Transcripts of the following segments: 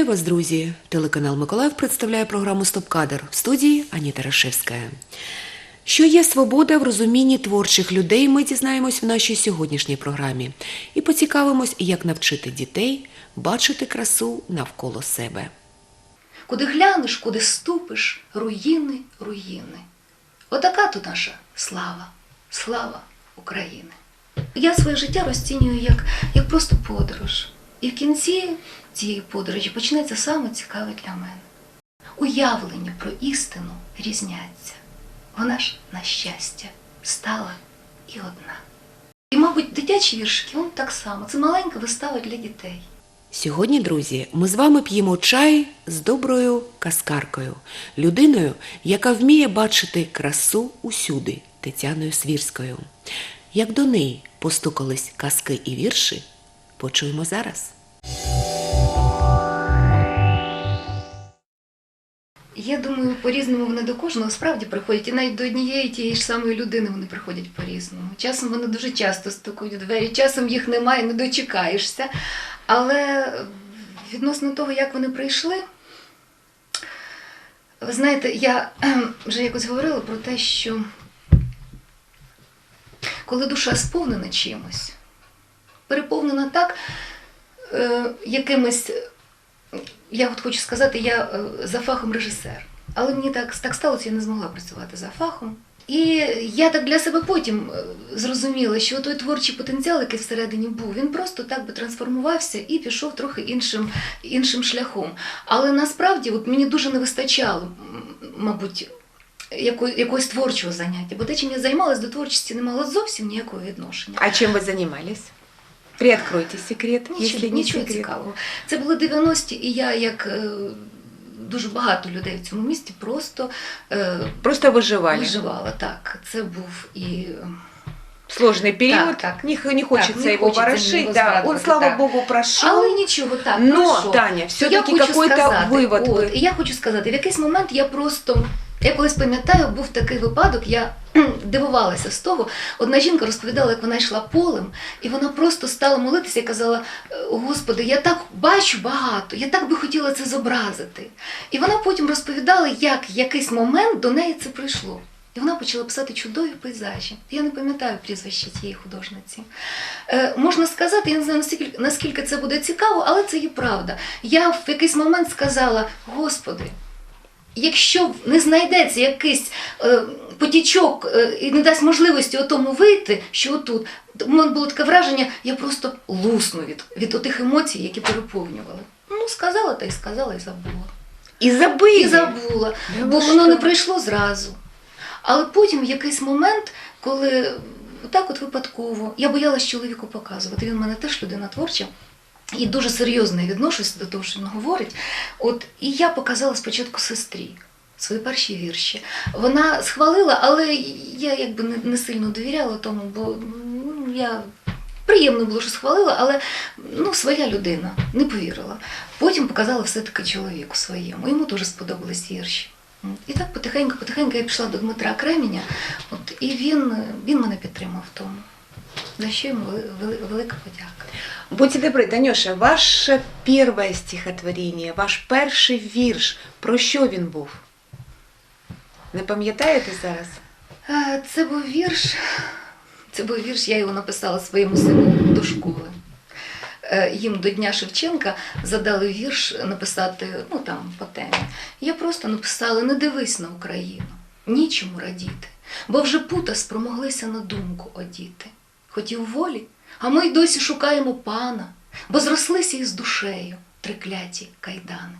Вітаю вас, друзі! Телеканал Миколаїв представляє програму Стоп-кадр в студії Аніта Рашевська. Що є свобода в розумінні творчих людей, ми дізнаємось в нашій сьогоднішній програмі і поцікавимось, як навчити дітей бачити красу навколо себе. Куди глянеш, куди ступиш, руїни, руїни. Отака то наша слава, слава України. Я своє життя розцінюю як, як просто подорож. І в кінці цієї подорожі почнеться саме цікаве для мене. Уявлення про істину різняться. Вона ж, на щастя, стала і одна. І, мабуть, дитячі віршики, он так само. Це маленька вистава для дітей. Сьогодні, друзі, ми з вами п'ємо чай з доброю каскаркою, людиною, яка вміє бачити красу усюди, Тетяною Свірською. Як до неї постукались казки і вірші, почуємо зараз. Я думаю, по-різному вони до кожного справді приходять, і навіть до однієї тієї ж самої людини вони приходять по-різному. Часом вони дуже часто стукають у двері, часом їх немає, не дочекаєшся. Але відносно того, як вони прийшли, ви знаєте, я вже якось говорила про те, що коли душа сповнена чимось, переповнена так, е, якимись я от хочу сказати, я е, за фахом режисер. Але мені так, так сталося, я не змогла працювати за фахом. І я так для себе потім е, зрозуміла, що той творчий потенціал, який всередині був, він просто так би трансформувався і пішов трохи іншим, іншим шляхом. Але насправді от мені дуже не вистачало, мабуть, яко- якогось творчого заняття, бо те, чим я займалась до творчості, не мало зовсім ніякого відношення. А чем вы занимались? Приоткройте секрет, Нічого, если не нічого секрет. цікавого. Це були 90-ті, і я, як е, дуже багато людей в цьому місті, просто е, Просто выживали. виживала. Так, це був і Сложный период. Так, так. Не, х- не хочется не его хочется ворошить. его да, он, згадувати, слава так. богу, прошел. але нічого так. Но, пройшов. Таня, То я все-таки хочу какой-то сказати, вывод от, вы... І я хочу сказати, в якийсь момент я просто. я колись пам'ятаю, був такий випадок, я дивувалася з того. Одна жінка розповідала, як вона йшла полем, і вона просто стала молитися і казала: «Е, Господи, я так бачу багато, я так би хотіла це зобразити. І вона потім розповідала, як якийсь момент до неї це прийшло. І вона почала писати чудові пейзажі. Я не пам'ятаю прізвище тієї художниці. Е, можна сказати, я не знаю, наскільки, наскільки це буде цікаво, але це є правда. Я в якийсь момент сказала: Господи, якщо не знайдеться якийсь е, потічок е, і не дасть можливості отому вийти, що отут, в мене було таке враження, я просто лусну від, від отих емоцій, які переповнювали. Ну, сказала та й сказала, і забула. И забыли. І забула, Да бо ви воно що? не прийшло зразу. Але потім в якийсь момент, коли так от випадково, я боялась чоловіку показувати. Він в мене теж людина творча. І дуже серйозно відношусь до того, що він говорить. От і я показала спочатку сестрі свої перші вірші. Вона схвалила, але я якби не, не сильно довіряла тому, бо ну, я приємно було, що схвалила, але ну, своя людина не повірила. Потім показала все-таки чоловіку своєму. Йому дуже сподобались вірші. І так потихеньку, потихеньку я пішла до Дмитра Кременя, от, і він, він мене підтримав в тому. За що йому вели- вели- велика подяка. Будьте добры, Танюша, ваше первое стихотворение, ваш перший вірш, про що він був? Не пам'ятаєте зараз? Е, Це був вірш. Це був вірш, я його написала своєму сину до школи. Е, Їм до Дня Шевченка задали вірш написати ну, там, по темі. Я просто написала: не дивись на Україну, нічому радіти, бо вже пута спромоглися на думку одіти. Хотів волі, а ми й досі шукаємо пана, бо зрослися із душею трикляті кайдани.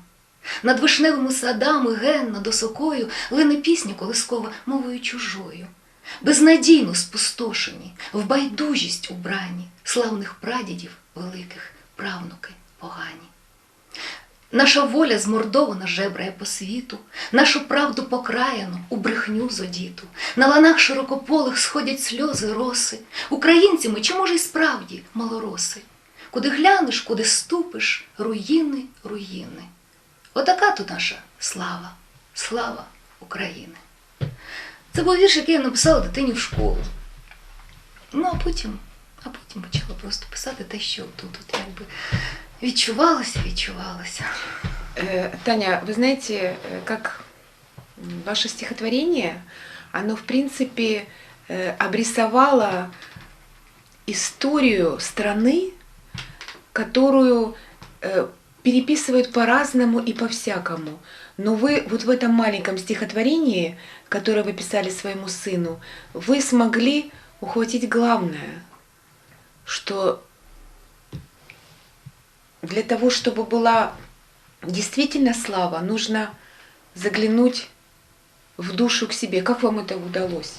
Над вишневими садами генна досокою осокою лине пісня колискова мовою чужою. Безнадійно спустошені, в байдужість убрані, славних прадідів великих правнуки погані. Наша воля змордована жебрає по світу, нашу правду покраяну у брехню зодіту. На ланах широкополих сходять сльози роси. Українці ми, чи може й справді малороси? Куди глянеш, куди ступиш, руїни, руїни. Отака тут наша слава, слава України. Це був вірш, який я написала дитині в школу. Ну, а потім, а потім почала просто писати те, що тут, от якби Відчувалося, відчувалося. Э, Таня, вы знаете, э, как ваше стихотворение, оно, в принципе, э, обрисовало историю страны, которую переписывают по-разному и по-всякому. Но вы вот в этом маленьком стихотворении, которое вы писали своему сыну, вы смогли ухватить главное, что для того, чтобы была действительно слава, нужно заглянуть в душу к себе. Как вам это удалось?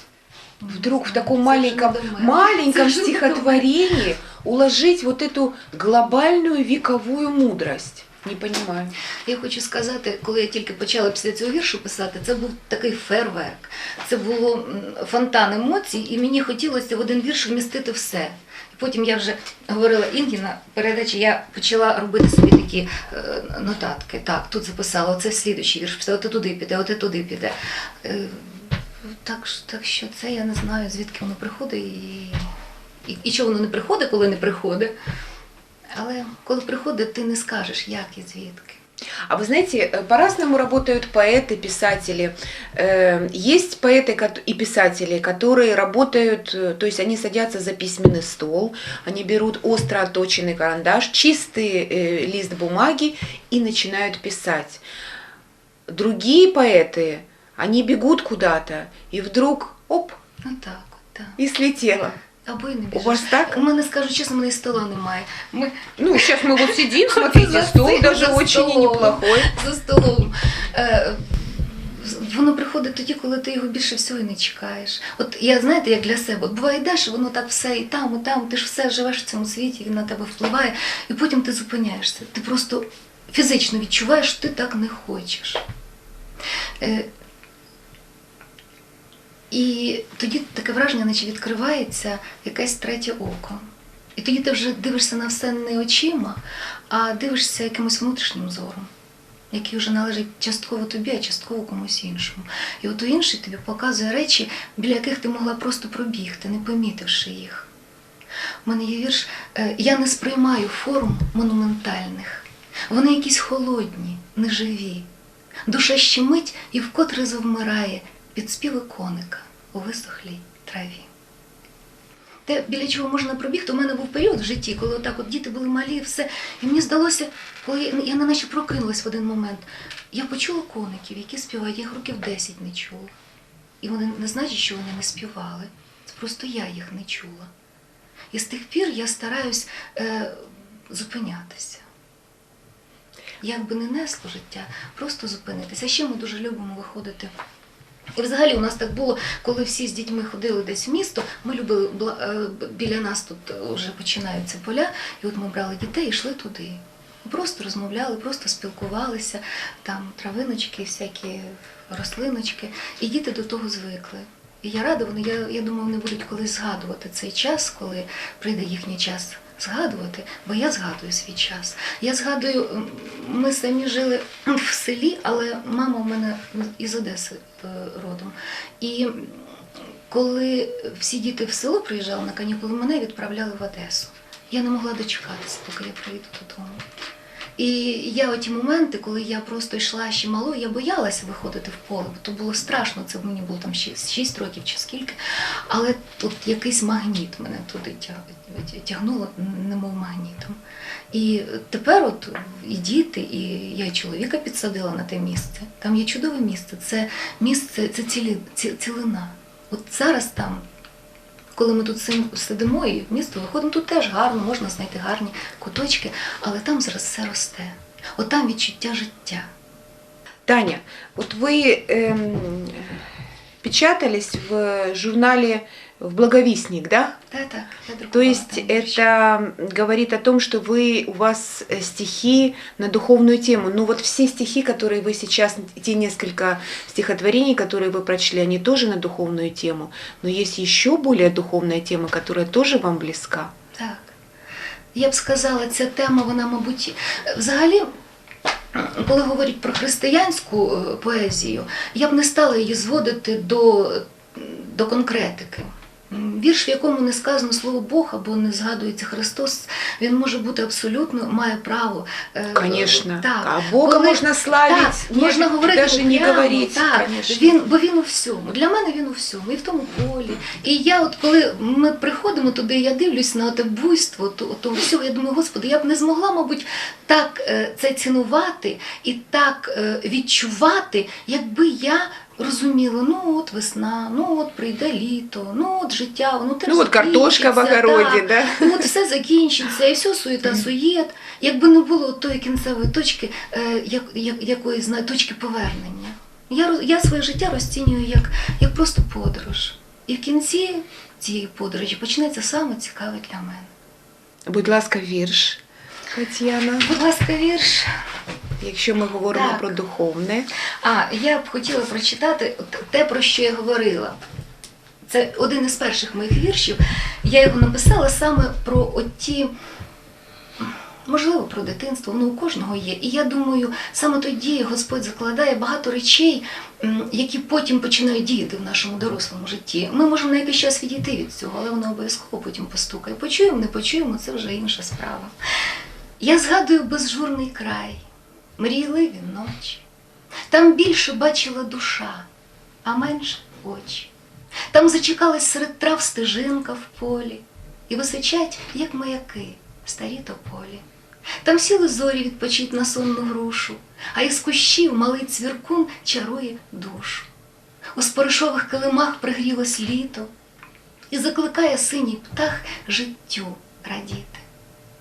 Вдруг в таком Це маленьком, вже до мене. маленьком Це вже до стихотворении уложить вот эту глобальную вековую мудрость. Не понимаю. Я хочу сказати, коли я тільки почала після цього віршу писати, це був такий фейерверк. Це було м, фонтан емоцій, і мені хотілося в один вірш вмістити все. Потім я вже говорила Інгі на передачі, я почала робити собі такі е, нотатки. Так, тут записала, оце слідуючий вірш, оте туди піде, оте туди піде. Е, так, так що це я не знаю, звідки воно приходить і, і, і чого воно не приходить, коли не приходить. Але коли приходить, ти не скажеш, як і звідки. А вы знаете, э, по-разному работают поэты, писатели. Э, Есть поэты и писатели, которые работают, э, то есть они садятся за письменный стол, они берут остро оточенный карандаш, чистый лист бумаги и начинают писать. Другие поэты, они бегут куда-то, и вдруг, оп, Ну так, так. и слетело. Або й не У вас так? У мене, скажу чесно, у мене і стола немає. Ми Ну, сейчас мы вот сидим, За смотрите, стол даже очень столом. неплохой. за столом. Е, Воно приходить тоді, коли ти його більше всього і не чекаєш. От я знаєте, як для себе, от буває йдеш, і воно так все і там, і там, ти ж все живеш в цьому світі, він на тебе впливає, і потім ти зупиняєшся. Ти просто фізично відчуваєш, що ти так не хочеш. І тоді таке враження, наче відкривається якесь третє око. І тоді ти вже дивишся на все не очима, а дивишся якимось внутрішнім зором, який вже належить частково тобі, а частково комусь іншому. І от інший тобі показує речі, біля яких ти могла просто пробігти, не помітивши їх. У мене є вірш е, Я не сприймаю форм монументальних. Вони якісь холодні, неживі. Душа щемить і вкотре завмирає під співи коника у висохлій траві. Те, біля чого можна пробігти, у мене був період в житті, коли отак от діти були малі, все. І мені здалося, коли я, я неначе прокинулась в один момент, я почула коників, які співають, я їх років 10 не чула. І вони не значить, що вони не співали. Це просто я їх не чула. І з тих пір я стараюсь е, зупинятися. Як би не несло життя, просто зупинитися. Ще ми дуже любимо виходити. І взагалі у нас так було, коли всі з дітьми ходили десь в місто, ми любили е, біля нас тут вже починаються поля, і от ми брали дітей і йшли туди. Просто розмовляли, просто спілкувалися, там травиночки, всякі рослиночки, і діти до того звикли. І я рада, вони, я, я думаю, вони будуть колись згадувати цей час, коли прийде їхній час згадувати, бо я згадую свій час. Я згадую, ми самі жили в селі, але мама у мене із Одеси е, родом. І коли всі діти в село приїжджали на канікули, мене відправляли в Одесу. Я не могла дочекатися, поки я приїду додому. І я оті моменти, коли я просто йшла ще малою, я боялася виходити в поле, бо то було страшно, це мені було там 6 років чи скільки. Але тут якийсь магніт мене туди тяг- тягнуло, немов магнітом. І тепер от і діти, і я чоловіка підсадила на те місце. Там є чудове місце. Це місце, це цілі, ці- цілина. От зараз там, коли ми тут сидимо і в місто виходимо, тут теж гарно, можна знайти гарні куточки, але там зараз все росте. От там відчуття життя. Таня, вот вы эм, печатались в журнале в Благовестник, да? Та так, я То друкувала есть там вірші. это говорит о том, что вы у вас э, стихи на духовную тему. Ну вот все стихи, которые вы сейчас, те несколько стихотворений, которые вы прочли, они тоже на духовную тему. Но есть еще более духовная тема, которая тоже вам близка. Так. Я б сказала, ця тема, вона, мабуть, взагалі, коли говорять про християнську е, поезію, я б не стала її зводити до, до конкретики. Вірш, в якому не сказано слово Бог або не згадується Христос, він може бути абсолютно, має право. е, Конечно. Так. А Бога Коли- можно славить, Так, можна говорити даже не прямо, говорить. Так, він, бо він у всьому. Для мене він у всьому, і в тому полі. І я, от коли ми приходимо туди, я дивлюсь на те буйство, то, то всього, я думаю, господи, я б не змогла, мабуть, так е, це цінувати і так е, відчувати, якби я. Розуміла, ну от весна, ну от прийде літо, ну от життя, воно теж Ну вот картошка в огороде, так. да? Ну, от все закінчиться, і все суєта суєт. Якби не було тої кінцевої точки, е, як, як, якої знаю, точки повернення. Я, я своє життя розцінюю як, як просто подорож. І в кінці цієї подорожі почнеться саме цікаве для мене. Будь ласка, вірш, Тетяна. Будь ласка, вірш. Якщо ми говоримо Так. про духовне, А, я б хотіла прочитати те, про що я говорила. Це один із перших моїх віршів. Я його написала саме про оті, можливо, про дитинство, воно у кожного є. І я думаю, саме тоді Господь закладає багато речей, які потім починають діяти в нашому дорослому житті. Ми можемо на якийсь час відійти від цього, але воно обов'язково потім постукає. Почуємо, не почуємо, це вже інша справа. Я згадую безжурний край, мрійливі ночі. Там більше бачила душа, а менше очі. Там зачекалась серед трав стежинка в полі, і височать, як маяки, старі тополі. Там сіли зорі відпочить на сонну грушу, а із кущів малий цвіркун чарує душу. У споришових килимах пригрілось літо, і закликає синій птах життю радіти.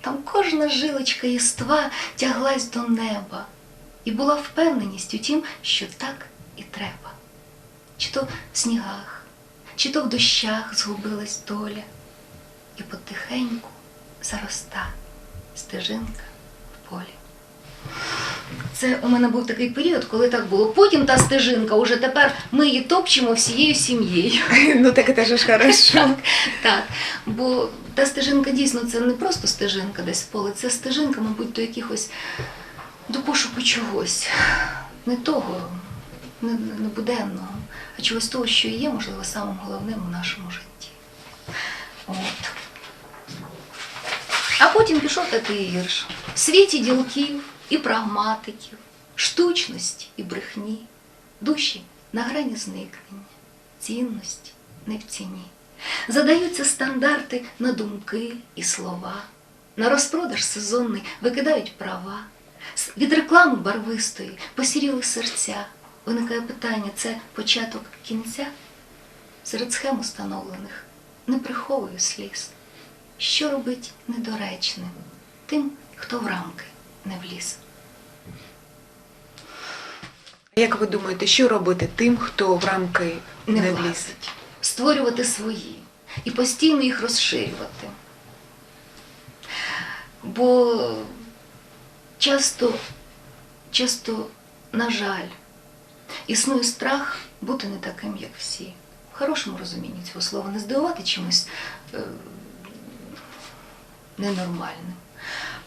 Там кожна жилочка єства тяглась до неба, і була впевненість у тім, що так і треба. Чи то в снігах, чи то в дощах згубилась доля, і потихеньку зароста стежинка в полі. Це у мене був такий період, коли так було. Потім та стежинка, уже тепер ми її топчемо всією сім'єю. ну так это ж хорошо. Так, так. Бо та стежинка дійсно це не просто стежинка десь в поле, це стежинка, мабуть, до якихось до пошуку чогось. Не того, не, не буденного, а чогось того, що є, можливо, самим головним у нашому житті. От. А потім пішов такий вірш. В світі ділків і прагматиків, штучності і брехні, душі на грані зникнення, цінності не в ціні. Задаються стандарти на думки і слова, на розпродаж сезонний викидають права. Від реклами барвистої посіріли серця. Виникає питання: це початок кінця? Серед схем установлених не приховую сліз. Що робить недоречним тим, хто в рамки не вліз? Як ви думаєте, що робити тим, хто в рамки Не, не вліз? Створювати свої і постійно їх розширювати. Бо часто, часто, на жаль, існує страх бути не таким, як всі. В хорошому розумінні цього слова не здивувати чимось е, ненормальним.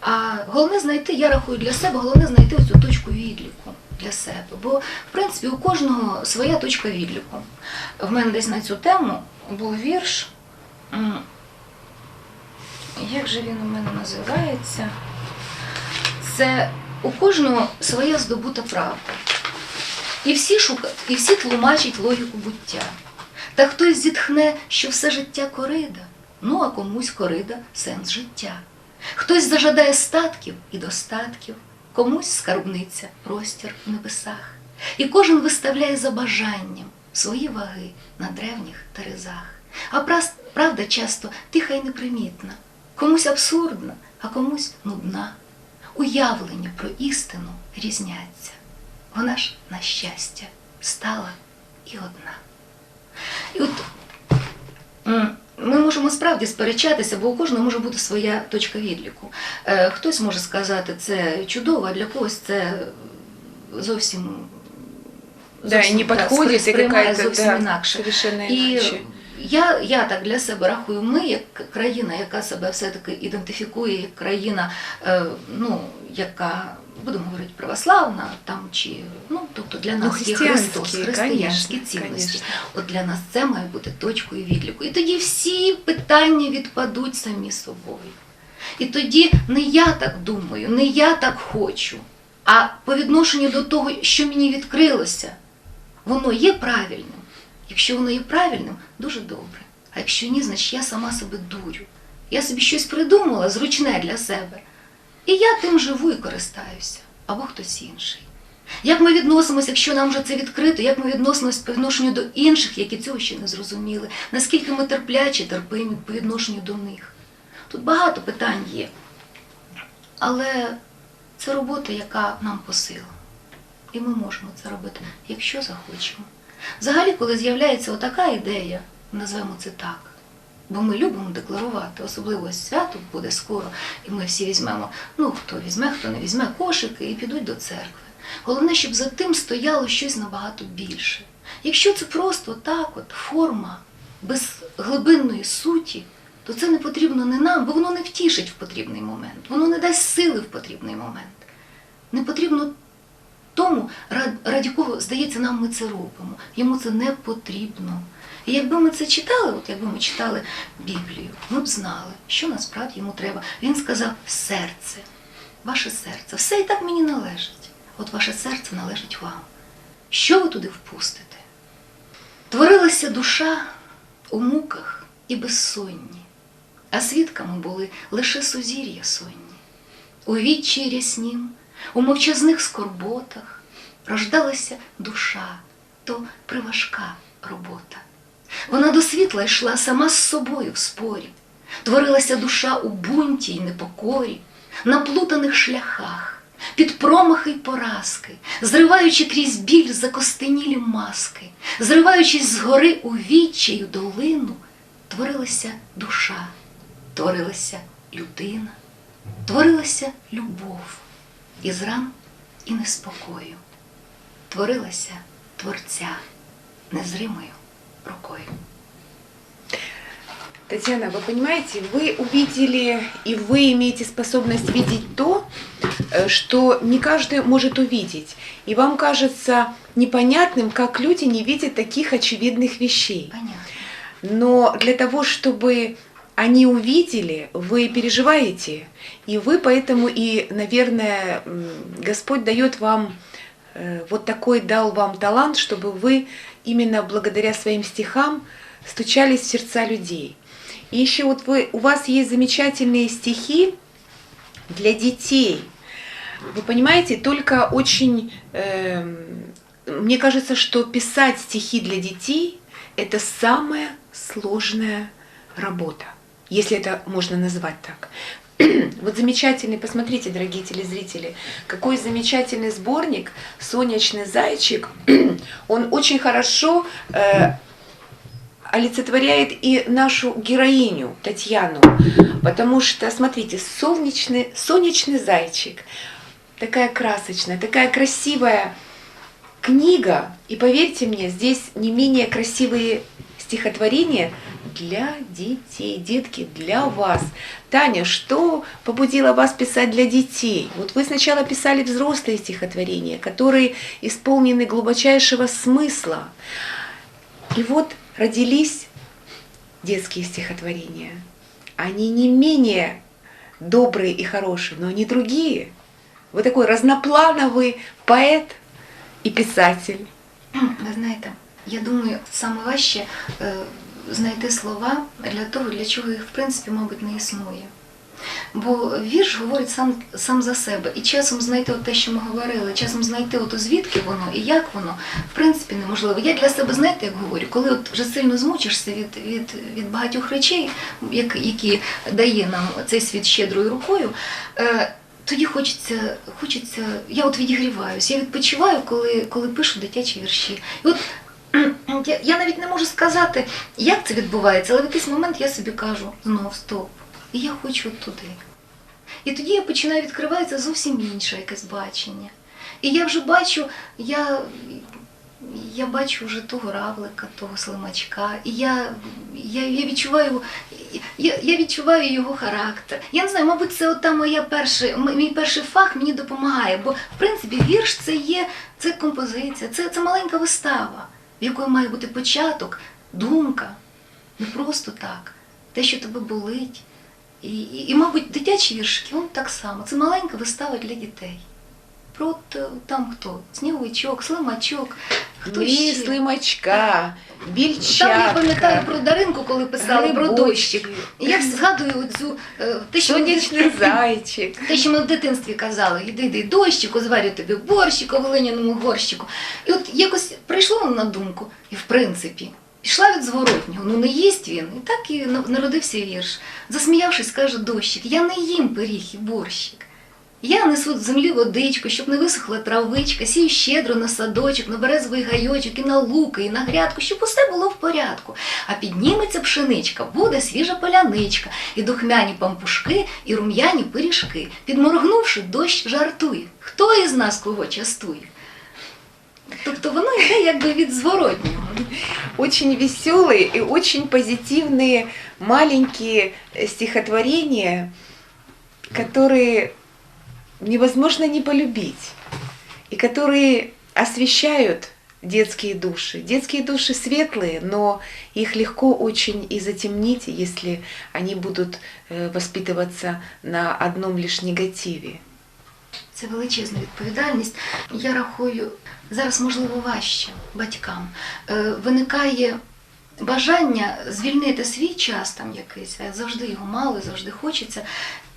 А головне знайти, я рахую для себе, головне знайти цю точку відліку для себе. Бо, в принципі, у кожного своя точка відліку. В мене десь на цю тему був вірш. Як же він у мене називається? Це у кожного своя здобута правда. І всі шукають, і всі тлумачать логіку буття. Та хтось зітхне, що все життя корида, ну а комусь корида сенс життя. Хтось зажадає статків і достатків, комусь скарбниця, простір в небесах. І кожен виставляє за бажанням свої ваги на древніх терезах. А правда часто тиха й непримітна, комусь абсурдна, а комусь нудна. Уявлення про істину різняться. Вона ж, на щастя, стала і одна. І от ми можемо справді сперечатися, бо у кожного може бути своя точка відліку. Е, Хтось може сказати, це чудово, а для когось це зовсім, Да, и не так, сприймає зовсім да, інакше. І я, я так для себе рахую, ми як країна, яка себе все-таки ідентифікує як країна, е, ну, яка, будемо говорити, православна, там чи ну, тобто для Ну, нас є Христос, християнські, християнські цінності. конечно. От для нас це має бути точкою відліку. І тоді всі питання відпадуть самі собою. І тоді не я так думаю, не я так хочу, а по відношенню до того, що мені відкрилося, воно є правильним. Якщо воно є правильним, дуже добре. А якщо ні, значить я сама себе дурю. Я собі щось придумала зручне для себе. І я тим живу і користаюся, або хтось інший. Як ми відносимося, якщо нам вже це відкрито, як ми відносимося по відношенню до інших, які цього ще не зрозуміли, наскільки ми терплячі, терпимі по відношенню до них. Тут багато питань є. Але це робота, яка нам по силам. І ми можемо це робити, якщо захочемо. Взагалі, коли з'являється отака ідея, назвемо це так. Бо ми любимо декларувати, особливо свято буде скоро, і ми всі візьмемо, ну хто візьме, хто не візьме кошики і підуть до церкви. Головне, щоб за тим стояло щось набагато більше. Якщо це просто так, от форма без глибинної суті, то це не потрібно не нам, бо воно не втішить в потрібний момент, воно не дасть сили в потрібний момент. Не потрібно тому, рад- раді кого, здається, нам ми це робимо. Йому це не потрібно. І якби ми це читали, от якби ми читали Біблію, ми б знали, що насправді йому треба. Він сказав серце, ваше серце, все і так мені належить. От ваше серце належить вам. Що ви туди впустите? Творилася душа у муках і безсонні, а свідками були лише сузір'я сонні. У відчі ряснім, у мовчазних скорботах рождалася душа, то приважка робота. Вона до світла йшла сама з собою в спорі, творилася душа у бунті й непокорі, на плутаних шляхах, під промахи й поразки, зриваючи крізь біль закостенілі маски, зриваючись з гори у відчаю долину, творилася душа, творилася людина, творилася любов із ран і неспокою, творилася Творця незримою рукою. Татьяна, вы понимаете, вы увидели и вы имеете способность видеть то, э, что не каждый может увидеть. И вам кажется непонятным, как люди не видят таких очевидных вещей. Понятно. Но для того, чтобы они увидели, вы переживаете, и вы поэтому и, наверное, Господь дает вам э, вот такой дал вам талант, чтобы вы именно благодаря своим стихам стучались в сердца людей. И еще вот вы, у вас есть замечательные стихи для детей. Вы понимаете, только очень, эм, мне кажется, что писать стихи для детей – это самая сложная работа, если это можно назвать так. Вот замечательный, посмотрите, дорогие телезрители, какой замечательный сборник «Солнечный зайчик». Он очень хорошо э, олицетворяет и нашу героиню Татьяну, потому что, смотрите, солнечный, солнечный зайчик, такая красочная, такая красивая книга, и поверьте мне, здесь не менее красивые стихотворения для детей, детки, для вас. Таня, что побудило вас писать для детей? Вот вы сначала писали взрослые стихотворения, которые исполнены глубочайшего смысла. И вот родились детские стихотворения. Они не менее добрые и хорошие, но они другие. Вы такой разноплановый поэт и писатель. Ви знаєте, я думаю, саме важче е, знайти слова для того, для чого їх в принципі, мабуть, не існує. Бо вірш говорить сам, сам за себе. І часом знайти от те, що ми говорили, часом знайти ото звідки воно і як воно, в принципі, неможливо. Я для себе, знаєте, як говорю, коли от вже сильно змучишся від, від, від багатьох речей, як, які дає нам цей світ щедрою рукою. Е, тоді хочеться, хочеться, я от відігріваюсь, я відпочиваю, коли, коли пишу дитячі вірші. І от я, навіть не можу сказати, як це відбувається, але в якийсь момент я собі кажу знов стоп. І я хочу туди. І тоді я починаю відкривається зовсім інше якесь бачення. І я вже бачу, я, я бачу вже того равлика, того слимачка, і я, я, я, відчуваю, я, я відчуваю його характер. Я не знаю, мабуть, це ота моя перша, мій перший фах мені допомагає, бо в принципі вірш це є це композиція, це, це маленька вистава, в якої має бути початок, думка, не просто так, те, що тебе болить. І, і, і мабуть, дитячі віршики, він так само. Це маленька вистава для дітей. Про от, е, там хто? Сніговичок, слимачок, хто Мрії ще? слимачка, Там я пам'ятаю про Даринку, коли писала про грибочки, дощик. І я згадую оцю е, те, що ми Сонячний зайчик. те, що ми в дитинстві казали, іди, йди, дощику, зварю тобі борщику, в глиняному горщику. І от якось прийшло на думку, і в принципі, пішла від зворотнього. Ну не їсть він. І так і на- народився вірш. Засміявшись, каже дощик, я не їм пиріг і борщик. Я несу в землі водичку, щоб не висохла травичка, сію щедро на садочок, на березовий гайочок, і на луки, і на грядку, щоб усе було в порядку. А підніметься пшеничка, буде свіжа поляничка, і духмяні пампушки, і рум'яні пиріжки. Підморгнувши, дощ жартує. Хто із нас кого частує? Тобто воно йде якби від зворотнього. Очень веселые и очень позитивные маленькие э, стихотворения, которые невозможно не полюбить, и которые освещают детские души. Детские души светлые, но их легко очень и затемнить, если они будут э, воспитываться на одном лишь негативе. Це величезна відповідальність. Я рахую, зараз можливо важче батькам. Е, Виникає бажання звільнити свій час там якийсь, а завжди його мало, завжди хочеться.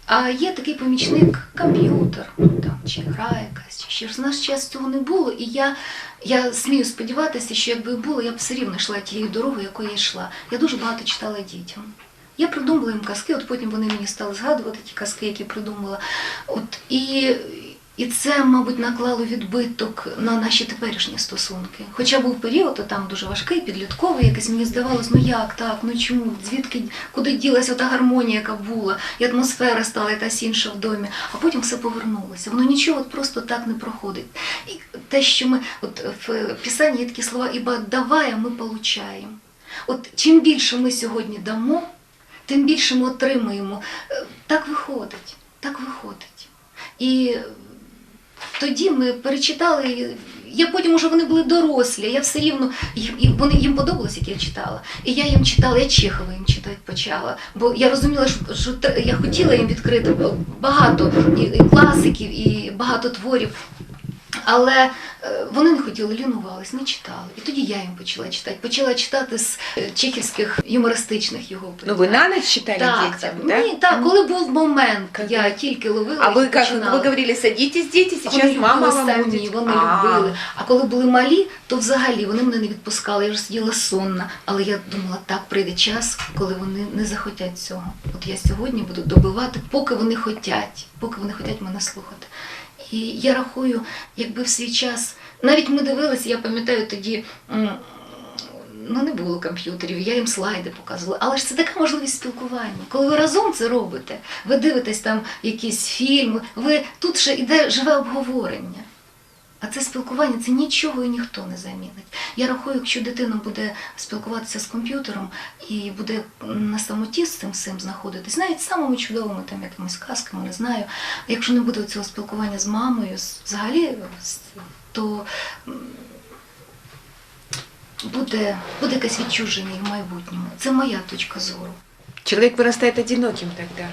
А є такий помічник комп'ютер, там, чи гра якась, чи ще ж. У нас час цього не було, і я, я смію сподіватися, що якби було, я б все рівно йшла тією дорогою, якою я йшла. Я дуже багато читала дітям. Я придумала їм казки, от потім вони мені стали згадувати ті казки, які придумала. От, і, і це, мабуть, наклало відбиток на наші теперішні стосунки. Хоча був період, там дуже важкий, підлітковий, якийсь мені здавалось, ну як так, ну чому, звідки, куди ділася та гармонія, яка була, і атмосфера стала якась інша в домі, а потім все повернулося. Воно нічого от просто так не проходить. І те, що ми, от в писанні є такі слова, ібо давай, а ми получаємо. От чим більше ми сьогодні дамо, тим більше ми отримуємо. Е, Так виходить, так виходить. І тоді ми перечитали. Я потім уже вони були дорослі. Я все рівно їм, вони їм подобалось, як я читала. І я їм читала, я Чехова їм читати почала. Бо я розуміла, що, що я хотіла їм відкрити багато і, і класиків, і багато творів. Але е, вони не хотіли, лінувались, не читали. І тоді я їм почала читати. Почала читати з е, чехівських юмористичних його Ну, вы на ночь читали так, детям, так. да? Ні, так, коли був момент, Коли? я тільки ловила. А і вы как, починала. вы говорили, садитесь, дети, сейчас Вони мама любили вам самі, будет. вони А, любили. А коли були малі, то взагалі вони мене не відпускали. Я вже сиділа сонна. Але я думала, так прийде час, коли вони не захотять цього. От я сьогодні буду добивати, поки вони хотять, поки вони хотять мене слухати. І я рахую, якби в свій час, навіть ми дивилися, я пам'ятаю тоді. Ну, не було комп'ютерів, я їм слайди показувала. Але ж це така можливість спілкування. Коли ви разом це робите, ви дивитесь там якісь фільми, ви тут ще йде живе обговорення. А це спілкування це нічого і ніхто не замінить. Я рахую, якщо дитина буде спілкуватися з комп'ютером і буде на самоті з цим всім знаходитись, навіть самими чудовими там якимись казками, не знаю. Якщо не буде цього спілкування з мамою, взагалі, то буде, буде якесь відчуження в майбутньому. Це моя точка зору. Человек вырастает одиноким тогда.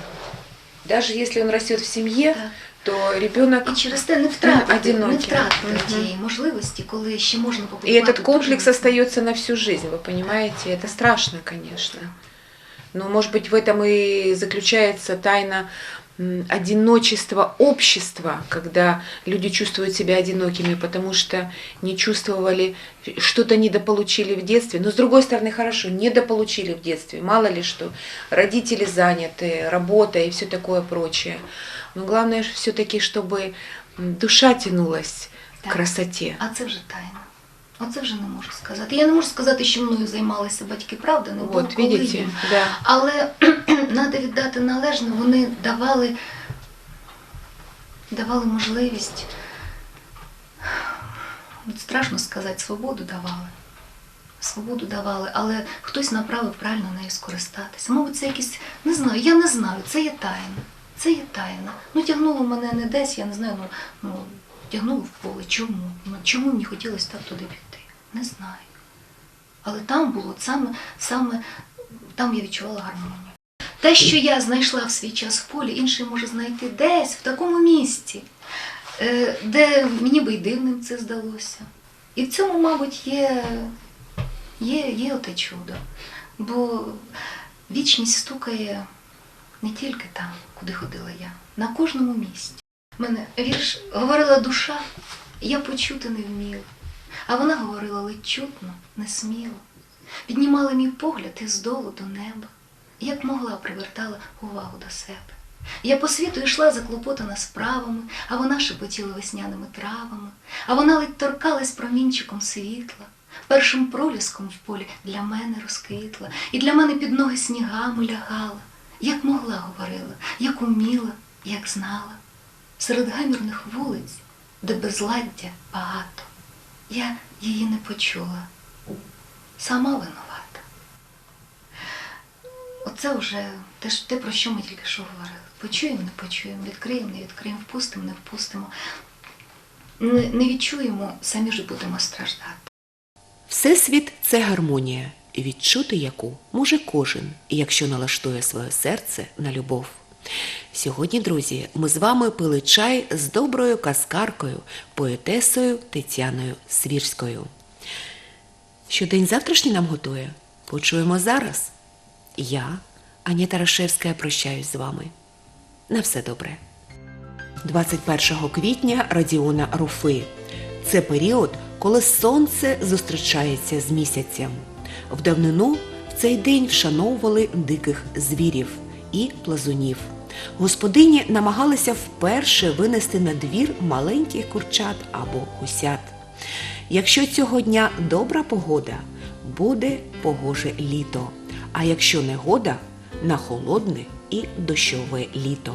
Даже если он растет в семье, Так. то ребенок... І через те не втратити, не Одинокий. втратити Мгм. тієї можливості, коли ще можна И побудувати. этот комплекс дуже остается на всю жизнь, вы понимаете? Это страшно, конечно. Но, может быть, в этом и заключается тайна м, одиночества общества, когда люди чувствуют себя одинокими, потому что не чувствовали, что-то недополучили в детстве. Но, с другой стороны, хорошо, недополучили в детстве. Мало ли что, родители заняты, работа и все такое прочее. Но главное все-таки, чтобы душа тянулась к красоте. А це вже тайна. Оце вже не можу сказати. Я не можу сказати, що мною займалися батьки, правда, не було Вот, коли видите, да. Але треба віддати належне, вони давали, давали можливість от страшно сказати, свободу давали. Свободу давали, але хтось направив правильно нею скористатися. Мабуть, це якісь, не знаю, я не знаю, це є тайна. Це є тайна. Ну, тягнуло мене не десь, я не знаю, ну, ну тягнуло в поле. Чому? Ну, чому мені хотілося так туди піти? Не знаю. Але там було саме, саме там я відчувала гармонію. Те, що я знайшла в свій час в полі, інший може знайти десь, в такому місці, е, де мені би й дивним це здалося. І в цьому, мабуть, є, є, є оте чудо. Бо вічність стукає не тільки там, куди ходила я, на кожному місці. Мене вірш говорила душа, я почути не вміла. А вона говорила ледь чутно, несміло. Піднімала мій погляд із долу до неба. Як могла привертала увагу до себе. Я по світу йшла заклопотана справами, а вона шепотіла весняними травами, а вона ледь торкалась промінчиком світла, першим проліском в полі для мене розквітла, і для мене під ноги снігами лягала. Як могла говорила, як уміла, як знала. Серед гамірних вулиць, де безладдя багато, я її не почула. Сама винувата. Оце вже те, те, про що ми тільки що говорили. Почуємо, не почуємо, відкриємо, не відкриємо, впустимо, не впустимо. Не, відчуємо, самі ж будемо страждати. Всесвіт це гармонія, відчути яку може кожен, якщо налаштує своє серце на любов. Сьогодні, друзі, ми з вами пили чай з доброю казкаркою, поетесою Тетяною Свірською. Що день завтрашній нам готує? Почуємо зараз. Я, Аня Тарашевська, прощаюсь з вами. На все добре. 21 квітня Радіона Руфи. Це період, коли сонце зустрічається з місяцем. В давнину в цей день вшановували диких звірів і плазунів. Господині намагалися вперше винести на двір маленьких курчат або гусят. Якщо цього дня добра погода, буде погоже літо, а якщо негода, на холодне і дощове літо.